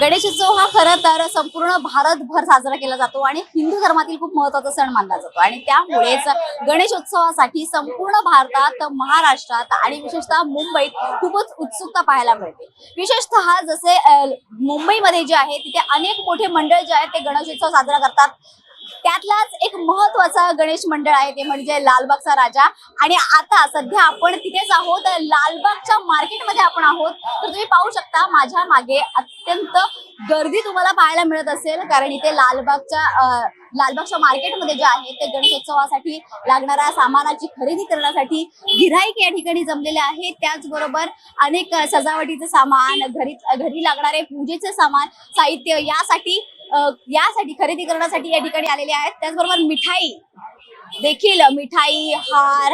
गणेशोत्सव हा खरं तर संपूर्ण भारतभर साजरा केला जातो आणि हिंदू धर्मातील खूप महत्त्वाचा सण मानला जातो. आणि त्यामुळेच गणेशोत्सवासाठी संपूर्ण भारतात महाराष्ट्रात आणि विशेषतः मुंबईत खूपच उत्सुकता पाहायला मिळते. विशेषतः जसे मुंबईमध्ये जे आहे तिथे अनेक मोठे मंडळ जे आहेत ते गणेशोत्सव साजरा करतात. त्यातलाच एक महत्त्वाचा गणेश मंडळ आहे ते म्हणजे लालबागचा राजा. आणि आता सध्या आपण तिथेच आहोत. लालबागच्या मार्केटमध्ये आपण आहोत. तर तुम्ही पाहू शकता माझ्या मागे अत्यंत गर्दी तुम्हाला पाहायला मिळत असेल. कारण इथे लालबागच्या लालबागच्या मार्केटमध्ये जे आहे ते गणेशोत्सवासाठी लागणाऱ्या सामानाची खरेदी करण्यासाठी गिराईक या ठिकाणी जमलेले आहेत त्याचबरोबर अनेक सजावटीचं सजावटीचे सामान घरी घरी लागणारे पूजेचे सामान साहित्य यासाठी यासाठी खरेदी करण्यासाठी या ठिकाणी आलेले आहेत. त्याचबरोबर मिठाई देखील मिठाई हार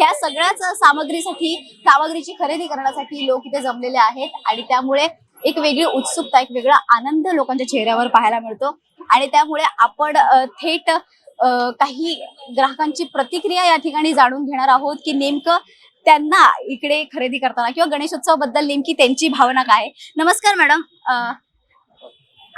या सगळ्याच सामग्रीसाठी सामग्रीची खरेदी करण्यासाठी लोक इथे जमलेले आहेत. आणि त्यामुळे एक वेगळी उत्सुकता एक वेगळा आनंद लोकांच्या चेहऱ्यावर पाहायला मिळतो. आणि त्यामुळे आपण थेट काही ग्राहकांची प्रतिक्रिया या ठिकाणी जाणून घेणार आहोत की नेमकं त्यांना इकडे खरेदी करताना किंवा गणेशोत्सवबद्दल नेमकी त्यांची भावना काय आहे. नमस्कार मॅडम. अ,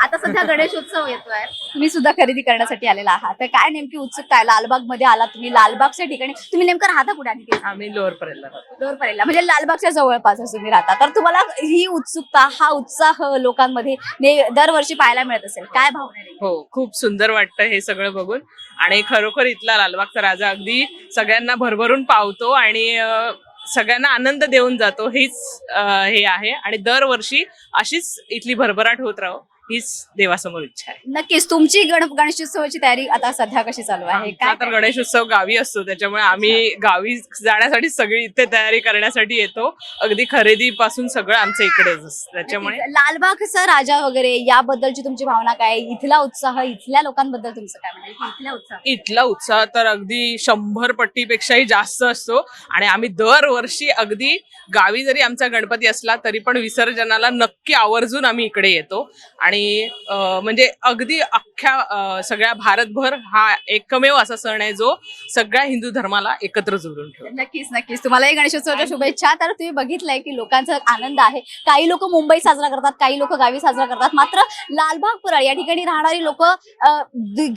आता सध्या गणेशोत्सव येतोय. तुम्ही सुद्धा खरेदी करण्यासाठी आलेला आहात. तर काय नेमकी उत्सुकता आहे? लालबागमध्ये आला तुम्ही. लालबागच्या ठिकाणी तुम्ही नेमकं राहता कुठे आणि ते आम्ही लोअर पर्यंत डोर परेलला म्हणजे लालबागच्या जवळपास तुम्ही राहता. तर तुम्हाला ही उत्सुकता हा उत्साह लोकांमध्ये ने- दरवर्षी पाहायला मिळत असेल. काय भावना आहे? हो खूप सुंदर वाटतं हे सगळं बघून. आणि खरोखर इथला लालबागचा राजा अगदी सगळ्यांना भरभरून पावतो आणि अं, सगळ्यांना आनंद देऊन जातो. हीच अं, हे आहे. आणि दरवर्षी अशीच इथली भरभराट होत राहो. हीच देवासमोर इच्छा आहे. नक्कीच तुमची गण गणेशोत्सवाची तयारी आता सध्या कशी चालू आहे? काय तर गणेश उत्सव गावी असतो त्याच्यामुळे आम्ही गावी जाण्यासाठी सगळी इथे तयारी करण्यासाठी येतो. अगदी खरेदी पासून सगळं आमचं इकडेच असतं. त्याच्यामुळे. लालबागचा राजा वगैरे याबद्दलची तुमची भावना काय? इथला उत्साह इथल्या लोकांबद्दल तुमचं काय म्हणजे इथल्या उत्साह? इथला उत्साह तर अगदी शंभर पट्टीपेक्षाही जास्त असतो. आणि आम्ही दरवर्षी अगदी गावी जरी आमचा गणपती असला तरी पण विसर्जनाला नक्की आवर्जून आम्ही इकडे येतो. आणि अं, म्हणजे अगदी अख्ख्या सगळ्या भारतभर हा एकमेव असा सण आहे जो सगळ्या हिंदू धर्माला एकत्र जोडून ठेवतो. नक्कीच नक्कीच. तुम्हालाही गणेशोत्सवाच्या शुभेच्छा. तर तुम्ही बघितलंय की लोकांचा आनंद आहे. काही लोक मुंबई साजरा करतात काही लोक गावी साजरा करतात. मात्र लालबाग परळ या ठिकाणी राहणारी लोक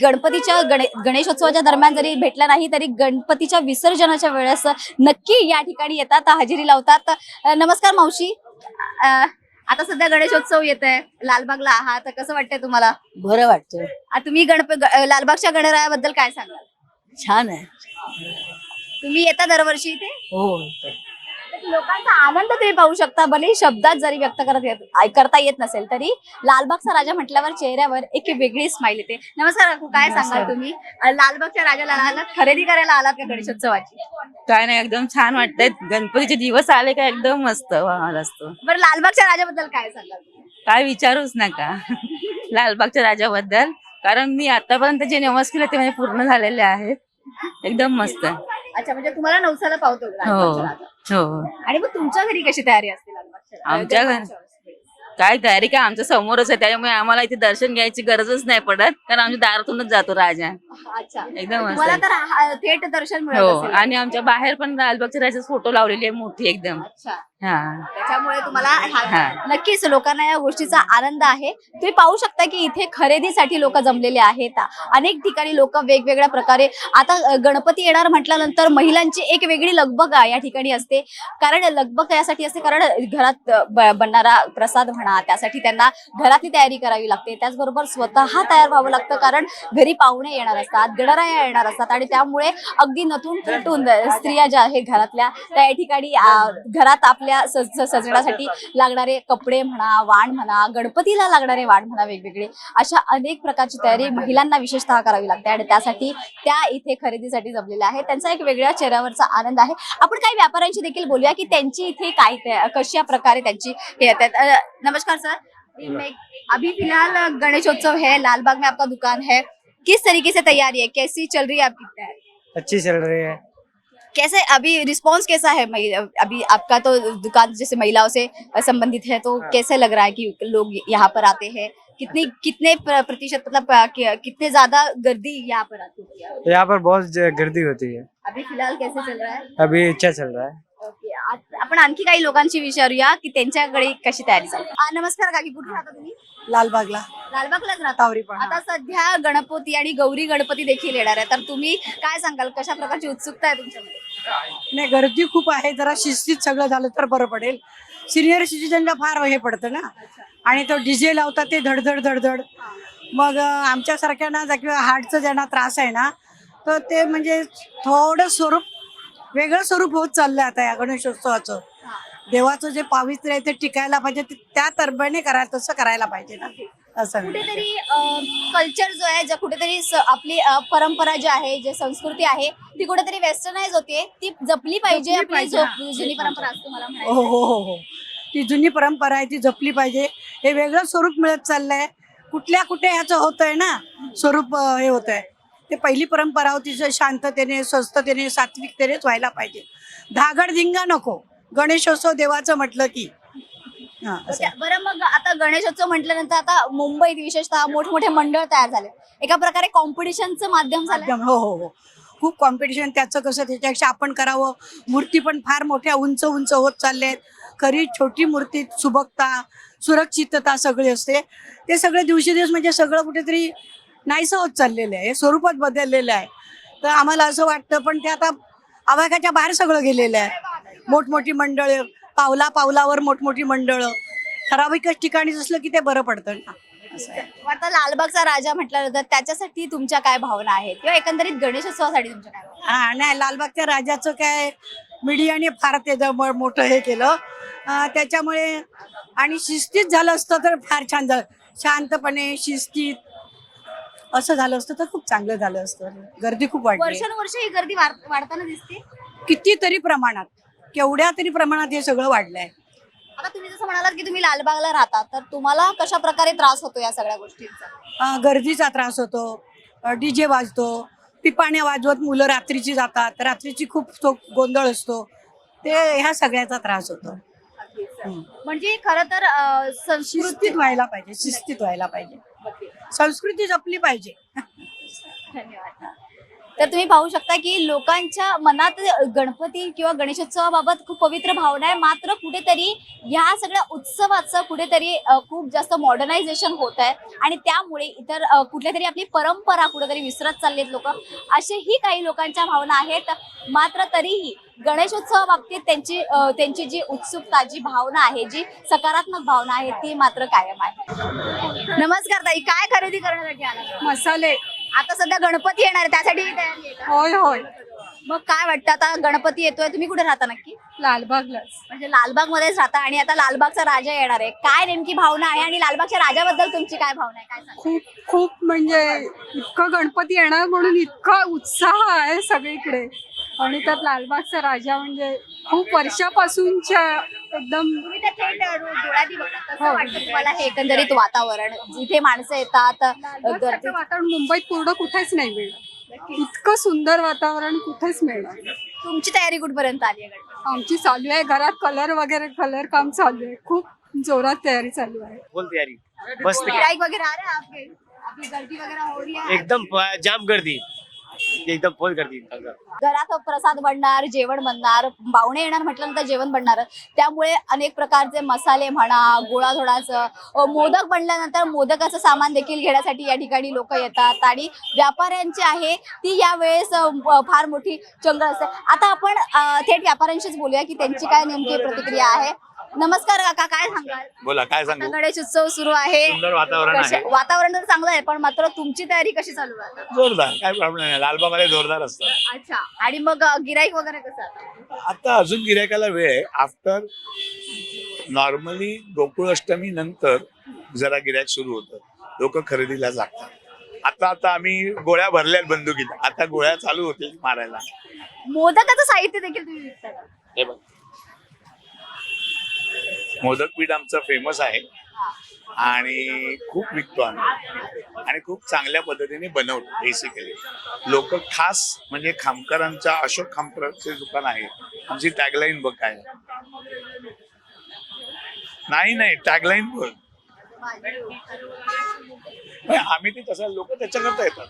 गणपतीच्या गणे- गणेशोत्सवाच्या दरम्यान जरी भेटला नाही तरी गणपतीच्या विसर्जनाच्या वेळेस नक्की या ठिकाणी येतात हजेरी लावतात. नमस्कार मावशी. आता सध्या गणेशोत्सव येत आहे लालबागला आहात. तर कसं वाटतंय तुम्हाला? बरं वाटतं आ, तुम्ही गणप ग- लालबागच्या गणरायाबद्दल काय सांगाल? छान आहे. तुम्ही येता दरवर्षी इथे? हो लोकांचा आनंद तुम्ही पाहू शकता. भले शब्दात जरी व्यक्त करत येत करता येत नसेल तरी लालबागचा राजा म्हटल्यावर चेहऱ्यावर एक वेगळी स्माइल येते. नमस्कार काकू. काय सांगाल तुम्ही? लालबागच्या राजाला आलात खरेदी करायला आलात का गणेशोत्सवाची? काय नाही एकदम छान वाटतंय. गणपतीचे दिवस आले का एकदम मस्त असतो. बरं लालबागच्या राजाबद्दल काय सांगाल? काय विचारूच नका. लालबागच्या राजाबद्दल. कारण मी आतापर्यंत जे नवस केले ते म्हणजे पूर्ण झालेले आहेत. एकदम मस्त. अच्छा म्हणजे तुम्हाला नवसाला पावतो राजा. हो. आणि मग तुमच्या घरी कशी तयारी असते आमच्या घरी-? काय तयारी काय? आमच्या समोरच आहे. त्यामुळे आम्हाला इथे दर्शन घ्यायची गरजच नाही पडत. कारण आमच्या दारातूनच जातो राजा. अच्छा. एकदम मस्त तुम्हाला आहे. तर हा- थेट दर्शन मिळत हो. असेल. आणि आमच्या बाहेर पण लालबागच्या राजाचा फोटो लावलेली आहे मोठी एकदम. अच्छा. हा. त्याच्यामुळे तुम्हाला हा-. नक्कीच लोकांना या गोष्टीचा आनंद आहे. तुम्ही पाहू शकता की इथे खरेदीसाठी लोक जमलेले आहेत. अनेक ठिकाणी लोक वेगवेगळ्या प्रकारे आता अ, गणपती येणार म्हटल्यानंतर महिलांची एक वेगळी लगबग या ठिकाणी असते. कारण लगबग यासाठी असते कारण घरात अ, ब- बनणारा प्रसाद म्हणा त्यासाठी त्यांना घरातली तयारी करावी लागते. त्याचबरोबर स्वतः तयार व्हावं लागतं कारण घरी पाहुणे येणार असतात गणराया येणार असतात आणि त्यामुळे अगदी नतून थटून स्त्रिया ज्या आहेत घरातल्या त्या या ठिकाणी घरात आपल्या सज सजण्यासाठी लागणारे कपडे म्हणा वाण म्हणा गणपतीला लागणारे वाण म्हणा वेगवेगळे अशा अनेक प्रकारची तयारी महिलांना विशेषतः करावी लागते आणि त्यासाठी त्या इथे खरेदीसाठी जमलेल्या आहेत. त्यांचा एक वेगळ्या चेहऱ्यावरचा आनंद आहे. आपण काही व्यापाऱ्यांशी देखील बोलूया की त्यांची इथे काय ते- कशा प्रकारे त्यांची हे नमस्कार सर. अभी फिलहाल गणेशोत्सव है लालबाग में आपका दुकान है. किस तरीके से तैयारी है? कैसी चल रही है आपकी तैयारी? अच्छी चल रही है। कैसे अभी रिस्पांस कैसा है अभी आपका तो दुकान जैसे महिलाओं से संबंधित है तो कैसे लग रहा है कि लोग यहाँ पर आते हैं? कितनी कितने प्र- प्रतिशत मतलब कितने ज्यादा गर्दी यहाँ पर आती है? यहाँ पर बहुत गर्दी होती है। अभी फिलहाल कैसे चल रहा है? अभी अच्छा चल रहा है। आपण आणखी काही लोकांशी विचारूया की त्यांच्याकडे कशी तयारी चालू आ, नमस्कार काकी कुठे राहता तुम्ही? लालबागला लालबागलाच राहता? आता सध्या गणपती आणि गौरी गणपती देखील येणार आहे. तर तुम्ही काय सांगाल कशा प्रकारची उत्सुकता आहे तुमच्यामध्ये? नाही गर्दी खूप आहे. जरा शिस्तीत सगळं झालं तर बरं पडेल. सिनियर सिटीजनला फार हे पडतं ना. आणि तो डीजे लावतात ते धडधड धडधड. मग आमच्यासारख्यांना किंवा हार्टचा ज्यांना त्रास आहे ना तर ते म्हणजे थोडं स्वरूप वेगळं स्वरूप होत चाललंय आता या गणेशोत्सवाचं. देवाचं जे पावित्र्य आहे ते टिकायला पाहिजे ते त्या तर्फेने करायला तसं करायला पाहिजे ना. असं म्हणजे. कुठेतरी कल्चर जो आहे ज्या कुठेतरी आपली परंपरा जी आहे जे संस्कृती आहे ती कुठेतरी वेस्टर्नाइज होते ती जपली पाहिजे जपली आपली पाहिजे, जो हा. जुनी परंपरा असते मला हो म्हणायचं हो हो हो. ती जुनी परंपरा आहे ती जपली पाहिजे. हे वेगळं स्वरूप मिळत चाललंय. कुठल्या कुठे ह्याचं होतंय ना स्वरूप अं, हे होत आहे ते पहिली परंपरा होती जी शांततेने स्वस्ततेने सात्विकतेनेच व्हायला पाहिजे. धागड धिंगा नको. गणेशोत्सव देवाचं म्हटलं की. हा, असं. त्या- बरं मग आता गणेशोत्सव म्हटल्यानंतर आता मुंबईत विशेषतः मोठमोठे मंडळ तयार झाले. एका प्रकारे कॉम्पिटिशनचं माध्यम झालं हो हो हो. खूप कॉम्पिटिशन त्याचं कसं त्याच्यापेक्षा आपण करावं. मूर्ती पण फार मोठ्या उंच उंच होत चालले आहेत खरी छोटी मूर्ती सुबकता सुरक्षितता सगळी असते. ते सगळे दिवशी दिवस म्हणजे सगळं कुठेतरी नाहीसं होत चाललेलं आहे. हे बदललेलं आहे. तर आम्हाला असं वाटतं पण ते आता आवाकाच्या बाहेर सगळं गेलेलं आहे. मोठमोठी मंडळं पावला पावलावर मोठमोठी मंडळं. ठराविकच ठिकाणीच असलं की ते बरं पडतं ना. असं आहे. आता लालबागचा राजा म्हटल्यानंतर त्याच्यासाठी तुमच्या काय भावना आहेत? किंवा एकंदरीत गणेशोत्सवासाठी तुमच्या काय भावना हा नाही लालबागच्या राजाचं काय मीडियाने फार त्याचं मोठं हे केलं. अं, त्याच्यामुळे आणि शिस्तीत झालं असतं तर फार छान झालं. शांतपणे शिस्तीत असं झालं असतं तर खूप चांगलं झालं असतं. गर्दी खूप वाढली. वर्षानुवर्ष ही गर्दी वाढ- वाढताना दिसते? कितीतरी प्रमाणात केवढ्या तरी प्रमाणात हे सगळं वाढलंय. आता तुम्ही जसं म्हणालात की तुम्ही लालबागला राहता तर तुम्हाला कशा प्रकारे त्रास होतो या सगळ्या गोष्टींचा? अं, गर्दीचा त्रास होतो डीजे वाजतो पिपाण्या वाजवत मुलं रात्रीची जातात रात्रीची खूप तो गोंधळ असतो ते ह्या सगळ्याचा त्रास होतो. म्हणजे खर तर अं, संस्कृती शिस्तीत व्हायला पाहिजे शिस्तीत व्हायला पाहिजे. संस्कृती जपली पाहिजे. धन्यवाद. तर तुम्ही पाहू शकता की लोकांच्या मनात गणपती किंवा गणेशोत्सवाबाबत खूप पवित्र भावना आहे. मात्र कुठेतरी ह्या सगळ्या उत्सवाचं कुठेतरी खूप जास्त मॉडर्नायझेशन होत आहे. आणि त्यामुळे इतर कुठल्या तरी आपली परंपरा कुठेतरी विसरत चाललेत लोक. असेही काही लोकांच्या भावना आहेत. मात्र तरीही गणेशोत्सवाबाबतीत त्यांची त्यांची जी उत्सुकता जी भावना आहे जी सकारात्मक भावना आहे ती मात्र कायम आहे. नमस्कार ताई. काय खरेदी करण्यासाठी आला मसाले. आता सध्या गणपती येणार आहे त्यासाठी तयारी आहे का? होय होय. मग काय वाटतं आता गणपती येतोय? तुम्ही कुठे राहता नक्की? लालबागलाच. म्हणजे लालबाग मध्येच राहता आणि आता लालबागचा राजा येणार आहे. काय नेमकी भावना आहे आणि लालबागच्या राजाबद्दल तुमची काय भावना आहे? काय खूप खूप म्हणजे इतकं गणपती येणार म्हणून इतका उत्साह आहे सगळीकडे. आणि त्यात लालबागचा राजा म्हणजे खूप वर्षापासूनच्या एकदम तुम्ही थेट कसं हो. वाटतं तुम्हाला हे एकंदरीत वातावरण? जिथे माणसं येतात अ, गर्दी लालबागसारखं वातावरण मुंबईत पूर्ण कुठेच नाही मिळणार. इतकं सुंदर वातावरण कुठेच मिळणार तुमची तयारी कुठपर्यंत आली आहे गणपती आमची चालू आहे घरात कलर वगैरे कलर काम चालू आहे. खूप जोरात तयारी चालू आहे. फुल तैयारी. मस्त. गिराईक वगैरे आ रहे हैं आपके? आपली गर्दी वगैरे हो रही है? एकदम प- जाम गर्दी. एकदम फोन करतील. घरात प्रसाद बनणार जेवण बनणार पाहुणे येणार म्हटल्यानंतर जेवण बनणार. त्यामुळे अनेक प्रकारचे मसाले म्हणा गोळाधोडाचं मोदक बनल्यानंतर मोदकाचं सामान देखील घेण्यासाठी या ठिकाणी लोक येतात. आणि व्यापाऱ्यांची आहे ती यावेळेस फार मोठी चंगळ असते. आता आपण थेट व्यापाऱ्यांशीच बोलूया की त्यांची काय नेमकी प्रतिक्रिया आहे. नमस्कार काका काय सांगाल? बोला काय सांगू? गणेश उत्सव सुरू आहे. सुंदर वातावरण कशा- आहे. वातावरण तर चांगलं आहे पण मात्र तुमची तयारी कशी चालू आहे आता? जोरदार काय प्रॉब्लेम नाही. लालबागमध्ये जोरदार असतं. अच्छा. आणि मग गिराईक वगैरे कसं आता? आता अजून गिरायकाला वेळ आहे. आफ्टर नॉर्मली गोकुळाष्टमी नंतर जरा गिरायक सुरू होतं. लोक खरेदीला लागतात आता आता आम्ही गोळ्या भरल्यात बंदुकीत. आता गोळ्या चालू होतील मारायला. मोदकाचं साहित्य देखील तुम्ही विकता का? हे बघ मोदक पीठ आमचं फेमस आहे. आणि खूप विकतो आम्ही. आणि खूप चांगल्या पद्धतीने बनवतो बेसिकली लोक खास म्हणजे खामकरांच्या अशोक खामकरांचे दुकान आहे. आमची टॅगलाईन बघ काय. नाही नाही टॅगलाईन बघ. आम्ही ते तसं लोक त्याच्याकरता येतात.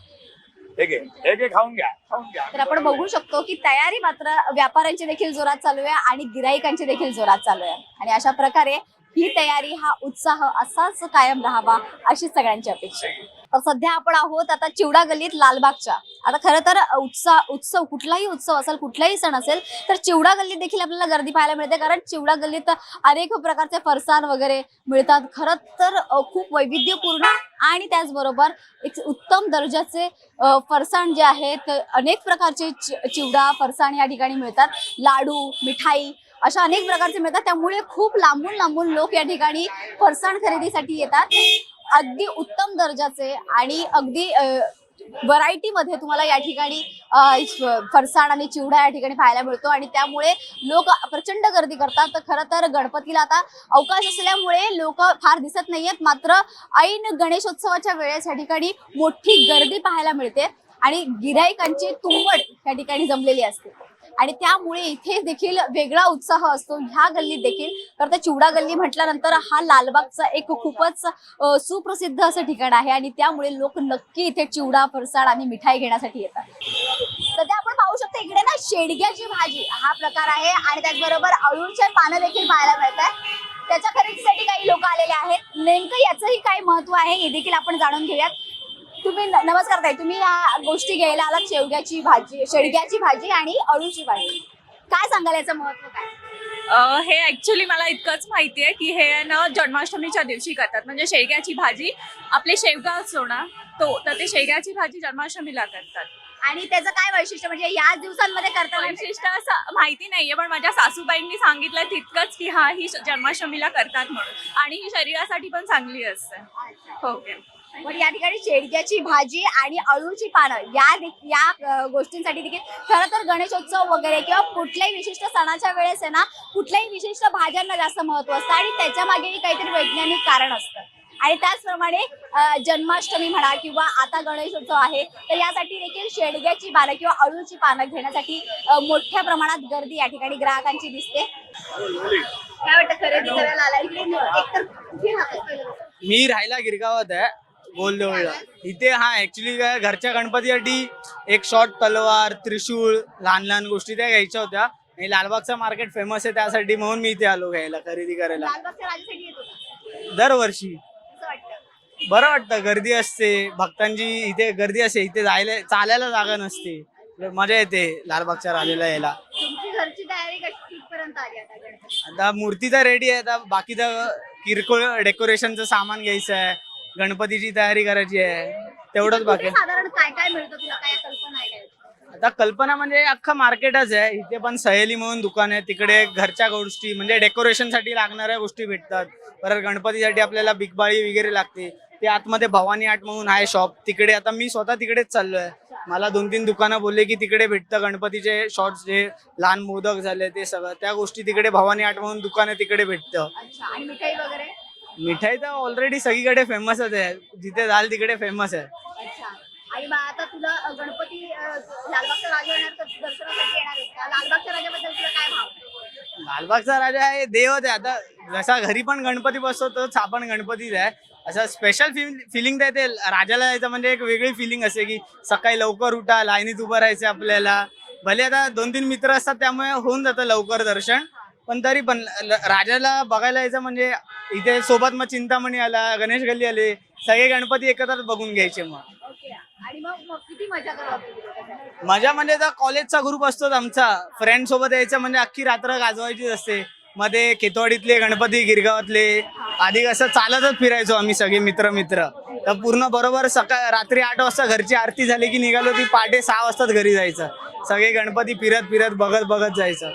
हे घे हे घे खाऊन घ्या खाऊन घ्या तर आपण बघू शकतो की तयारी मात्र व्यापाऱ्यांची देखील जोरात चालू आहे आणि गिराईकांची देखील जोरात चालू आहे आणि अशा प्रकारे ही तयारी हा उत्साह असाच कायम राहावा अशी सगळ्यांची अपेक्षा आहे. तर सध्या आपण आहोत आता चिवडा गल्लीत लालबागच्या. आता खरं तर उत्साह उत्सव कुठलाही उत्सव असेल कुठलाही सण असेल तर चिवडा गल्लीत देखील आपल्याला गर्दी पाहायला मिळते. कारण चिवडा गल्लीत अनेक प्रकारचे फरसाण वगैरे मिळतात. खरं तर खूप वैविध्यपूर्ण आणि त्याचबरोबर एक उत्तम दर्जाचे फरसाण जे आहेत अनेक प्रकारचे चिवडा फरसाण या ठिकाणी मिळतात. लाडू मिठाई अशा अनेक प्रकारचे मिळतात. त्यामुळे खूप लांबून लांबून लोक या ठिकाणी फरसाण खरेदीसाठी येतात. अगदी उत्तम दर्जाचे आणि अगदी व्हरायटी मध्ये तुम्हाला या ठिकाणी फरसाण आणि चिवडा या ठिकाणी पाहायला मिळतो आणि त्यामुळे लोक प्रचंड गर्दी करतात. तर खरं तर गणपतीला आता अवकाश असल्यामुळे लोक फार दिसत नाहीयेत. मात्र ऐन गणेशोत्सवाच्या वेळेस या ठिकाणी मोठी गर्दी पाहायला मिळते आणि गिराईकांची तुंबड या ठिकाणी जमलेली असते. आणि त्यामुळे इथे देखील वेगळा उत्साह असतो. ह्या गल्लीत देखील तर त्या चिवडा गल्ली म्हटल्यानंतर हा लालबागचा एक खूपच सुप्रसिद्ध असं ठिकाण आहे आणि त्यामुळे लोक नक्की इथे चिवडा फरसाड आणि मिठाई घेण्यासाठी येतात. सध्या आपण पाहू शकतो इकडे ना शेडग्याची भाजी हा प्रकार आहे आणि त्याचबरोबर अळूचे पानं देखील पाहायला मिळतात. त्याच्या खरेदीसाठी काही लोक आलेले आहेत. नेमकं याचंही काय महत्त्व आहे हे देखील आपण जाणून घेऊयात. तुम्ही नमस्कार ताई तुम्ही या गोष्टी घ्यायला आलात शेवग्याची भाजी शेडग्याची भाजी आणि अळूची भाजी. काय सांगाल याचं महत्त्व काय? अ, हे ऍक्च्युली मला इतकंच माहिती आहे की हे ना जन्माष्टमीच्या दिवशी करतात. म्हणजे शेवग्याची भाजी आपले शेवगा असतो ना तो तर ते शेवग्याची भाजी जन्माष्टमीला करतात. आणि त्याचं काय वैशिष्ट्य? म्हणजे या दिवसांमध्ये करता वैशिष्ट्य? असं माहिती नाहीये पण माझ्या सासूबाईंनी सांगितलं तितकंच की हा ही जन्माष्टमीला करतात म्हणून. आणि ही शरीरासाठी पण चांगली असते. ओके पण या ठिकाणी शेडग्याची भाजी आणि अळूची पानं या या गोष्टींसाठी देखील खरं तर गणेशोत्सव वगैरे किंवा कुठल्याही विशिष्ट सणाच्या वेळेस आहे ना कुठल्याही विशिष्ट भाज्यांना जास्त महत्त्व असतं आणि त्याच्या मागेही काहीतरी वैज्ञानिक कारण असतं. आणि त्याचप्रमाणे जन्माष्टमी म्हणा किंवा आता गणेशोत्सव आहे तर यासाठी देखील शेडग्याची पानं किंवा अळूची पानं घेण्यासाठी मोठ्या प्रमाणात गर्दी या ठिकाणी ग्राहकांची दिसते. काय वाटतं खरेदी करायला आला इकडे एकतर मी राहायला गिरगावात आहे. गोलदेवळला इथे हा ऍक्च्युली काय घरच्या गणपतीसाठी एक शॉर्ट तलवार त्रिशूळ लहान लहान गोष्टी त्या घ्यायच्या होत्या. आणि लालबागचा मार्केट फेमस आहे त्यासाठी म्हणून मी इथे आलो घ्यायला खरेदी करायला. दरवर्षी. बरं वाटतं गर्दी असते. भक्तांची इथे गर्दी असते इथे जायला चालायला जागा नसते. मजा येते लालबागच्या राजाला यायला. आता मूर्ती तर रेडी आहे आता बाकीचं किरकोळ डेकोरेशनचं सामान घ्यायचं आहे. गणपतीची तयारी करायची आहे. तेवढंच बाकी आहे. कुठे साधारण काय काय मिळतं? तुला काय कल्पना आहे? काय आता कल्पना म्हणजे अख्खं मार्केटच आहे. इथे पण सहेली म्हणून दुकान आहे. तिकडे घरच्या गोष्टी म्हणजे डेकोरेशनसाठी लागणाऱ्या गोष्टी भेटतात. परत गणपतीसाठी आपल्याला बिगबाळी वगैरे लागते. ते आतमध्ये भवानी आर्ट म्हणून आहे शॉप तिकडे आता मी स्वतः तिकडेच चाललोय. मला दोन तीन दुकानं बोलले की तिकडे भेटतं गणपतीचे शॉर्ट्स जे लहान मोदक झाले ते सगळं. त्या गोष्टी तिकडे भवानी आर्ट म्हणून दुकान आहे तिकडे भेटतं. अच्छा. आणि मिठाई वगैरे? मिठाई तर ऑलरेडी सगळीकडे फेमसच आहे. जिथे जाल तिकडे फेमस आहे. अच्छा. आणि मग आता तुला अ, गणपती अ, लालबागचा राजा येणार तर दर्शनासाठी येणार आहे का? लालबागच्या राजाबद्दल तुला काय भाव? आहे? लालबागचा राजा आहे देवच आहे. आता जसा घरी पण गणपती बसतो तोच हा पण गणपतीच आहे. असं स्पेशल फिलिंग येते. राजाला जायचं म्हणजे एक वेगळी फिलिंग असते की सकाळी लवकर उठा लाईनीत उभं राहायचं आपल्याला. भले आता दोन तीन मित्र असतात त्यामुळे होऊन जातं लवकर दर्शन. पण तरी पण राजाला बघायला यायचं म्हणजे इथे सोबत मग चिंतामणी आला गणेश गल्ली आले सगळे गणपती एकत्र बघून घ्यायचे मग. ओके. आणि मग मग किती मजा म्हणजे आता कॉलेजचा ग्रुप असतोच आमचा. फ्रेंड सोबत यायचं म्हणजे अख्खी रात्र गाजवायचीच असते. मध्ये खेतवाडीतले गणपती गिरगावातले. आधी कसं चालतच फिरायचो आम्ही सगळे मित्र मित्र तर पूर्ण बरोबर सकाळ रात्री आठ वाजता घरची आरती झाली की निघालो ती पहाटे सहा वाजताच घरी जायचं. सगळे गणपती फिरत फिरत बघत बघत जायचं.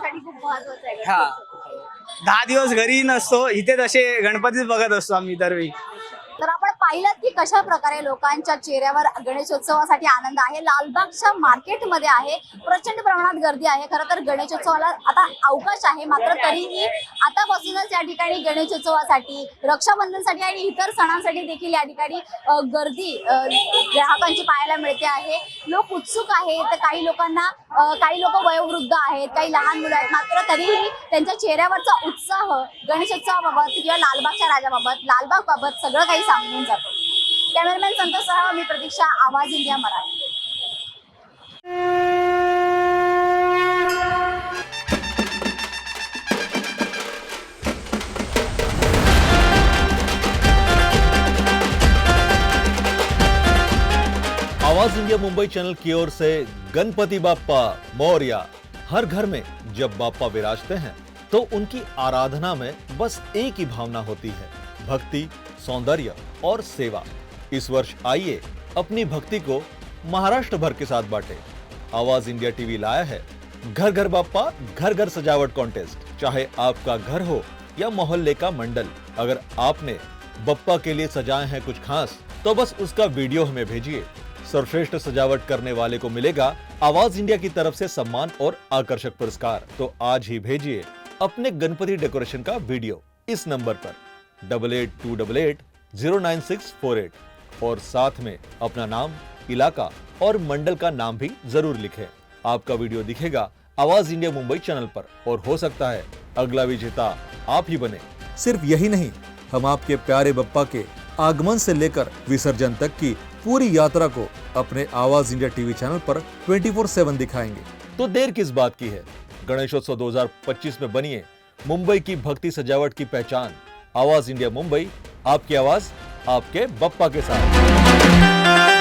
तुझ्यासाठी खूप महत्वाचं आहे. हा. दहा दिवस घरी नसतो इथेच असे गणपतीच बघत असतो आम्ही दरवेळी. तर आपण पाहिलं की कशा प्रकारे लोकांच्या चेहऱ्यावर गणेशोत्सवासाठी आनंद आहे. लालबागच्या मार्केटमध्ये आहे. प्रचंड प्रमाणात गर्दी आहे. खरं तर गणेशोत्सवाला आता अवकाश आहे. मात्र तरीही आतापासूनच या ठिकाणी गणेशोत्सवासाठी रक्षाबंधनसाठी आणि इतर सणांसाठी देखील या ठिकाणी अ, गर्दी अ, ग्राहकांची पाहायला मिळते आहे. लोक उत्सुक आहेत. तर काही लोकांना काही लोक वयोवृद्ध आहेत काही लहान मुलं आहेत. मात्र तरीही त्यांच्या चेहऱ्यावरचा उत्साह गणेशोत्सवाबाबत किंवा लालबागच्या राजाबाबत लालबाग बाबत सगळं काही सांगून जातो. कॅमेरामॅन संतोषसह मी प्रतीक्षा Awaaz India Marathi. Awaaz India Mumbai channel की ओर से, गणपति बाप्पा, मौर्या, हर घर में जब बाप्पा विराजते हैं तो उनकी आराधना में बस एक ही भावना होती है, भक्ति, सौंदर्य और सेवा। इस वर्ष आइए अपनी भक्ति को महाराष्ट्र भर के साथ बांटे। आवाज़ इंडिया टीवी लाया है घर घर बाप्पा घर घर सजावट कॉन्टेस्ट चाहे आपका घर हो या मोहल्ले का मंडल, अगर आपने बप्पा के लिए सजाए हैं कुछ खास तो बस उसका वीडियो हमें भेजिए। सर्वश्रेष्ठ सजावट करने वाले को मिलेगा आवाज़ इंडिया की तरफ़ से सम्मान और आकर्षक पुरस्कार। तो आज ही भेजिए अपने गणपति डेकोरेशन का वीडियो इस नंबर पर। Double eight two double eight zero nine six four eight और साथ में अपना नाम, इलाका और मंडल का नाम भी ज़रूर लिखें। आपका वीडियो दिखेगा आवाज़ इंडिया मुंबई चैनल पर। और हो सकता है अगला विजेता आप ही बने। सिर्फ़ यही नहीं, हम आपके प्यारे बप्पा के आगमन से लेकर विसर्जन तक की पूरी यात्रा को अपने आवाज़ इंडिया टीवी चैनल पर 24/7 दिखाएँगे। तो देर किस बात की है? गणेशोत्सव 2025 में बनिए। मुंबई की भक्ति सजावट की पहचान। आवाज़ इंडिया मुंबई, आपकी आवाज़ आपके बप्पा के साथ।